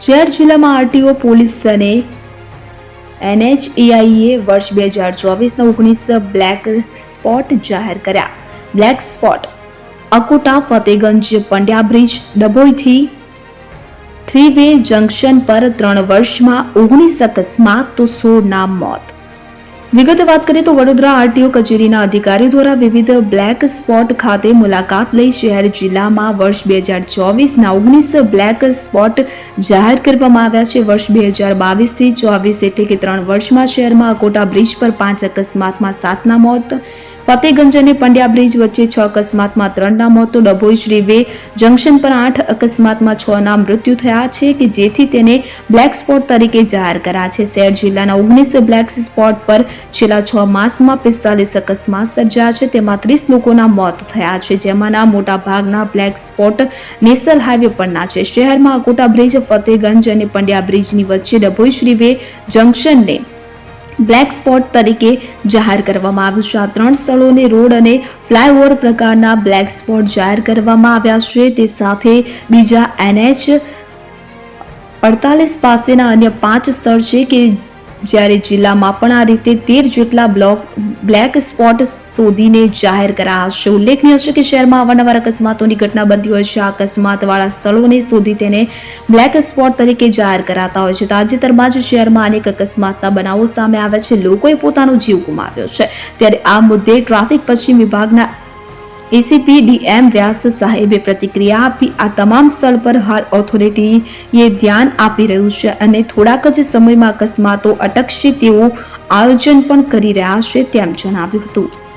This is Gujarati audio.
શહેર જિલ્લામાં આરટીઓ, પોલીસ અને એનએચએઆઈએ વર્ષ બે હજાર ચોવીસના ઓગણીસ બ્લેક સ્પોટ જાહેર કર્યા. Black spot, Akota, Fatehganj, Pandya bridge, ડભોઈથી three way junction પર ત્રણ વર્ષમાં ઓગણીસ અકસ્માત, તો સોળના મોત. વિગતે વાત કરીએ તો વડોદરા આરટીઓ કચેરીના અધિકારીઓ દ્વારા વિવિધ બ્લેક સ્પોટ ખાતે મુલાકાત લઈ શહેર જિલ્લામાં વર્ષ બે હજાર ચોવીસના ઓગણીસ બ્લેક સ્પોટ જાહેર કરવામાં આવ્યા છે. વર્ષ બે હજાર બાવીસથી ચોવીસ એટલે કે ત્રણ વર્ષમાં શહેરમાં અકોટા બ્રિજ પર પાંચ અકસ્માતમાં સાતના મોત ફતેગંજ અને પંડ્યા બ્રિજ વચ્ચે છ અકસ્માતમાં ત્રણના મોત તો ડભોઈ શ્રી વે જંકશન પર આઠ અકસ્માતમાં છના મૃત્યુ થયા છે કે જેથી તેને બ્લેક સ્પોટ તરીકે જાહેર કર્યા છે. શહેર જિલ્લાના ઓગણીસ બ્લેક સ્પોટ પર છેલ્લા છ માસમાં પિસ્તાલીસ અકસ્માત સર્જાયા છે. તેમાં ત્રીસ લોકોના મોત થયા છે. જેમાંના મોટા ભાગના બ્લેક સ્પોટ નેશનલ હાઈવે પરના છે. શહેરમાં અકોટા બ્રિજ, ફતેગંજ અને પંડ્યા બ્રિજની વચ્ચે ડભોઈ શ્રી વે જંકશનને બ્લેક સ્પોટ તરીકે જાહેર કરવામાં આવ્યું છે. આ ત્રણ સ્થળોને રોડ અને ફ્લાયઓવર પ્રકારના બ્લેક સ્પોટ જાહેર કરવામાં આવ્યા છે. તે સાથે બીજા એનએચ અડતાલીસ પાસેના અન્ય પાંચ સ્થળ છે કે જ્યારે જિલ્લામાં પણ આ રીતે તેર જેટલા બ્લોક, બ્લેક સ્પોટ શોધીને જાહેર કરાયા છે ઉલ્લેખનીય છે કે શહેરમાં અવારનવાર અકસ્માતોની ઘટના બનતી હોય છે. આ અકસ્માતવાળા સ્થળોને શોધી તેને બ્લેક સ્પોટ તરીકે જાહેર કરાતા હોય છે. તાજેતરમાં જ શહેરમાં અનેક અકસ્માતના બનાવો સામે આવ્યા છે. લોકોએ પોતાનો જીવ ગુમાવ્યો છે. ત્યારે આ મુદ્દે ટ્રાફિક પશ્ચિમ વિભાગના એસીપી ડીએમ વ્યાસ સાહેબે પ્રતિક્રિયા આપી, આ તમામ સ્થળ પર હાલ ઓથોરિટીએ ધ્યાન આપી રહ્યું છે અને થોડાક જ સમયમાં અકસ્માતો અટકશે તેવું આયોજન પણ કરી રહ્યા છે, તેમ જણાવ્યું હતું.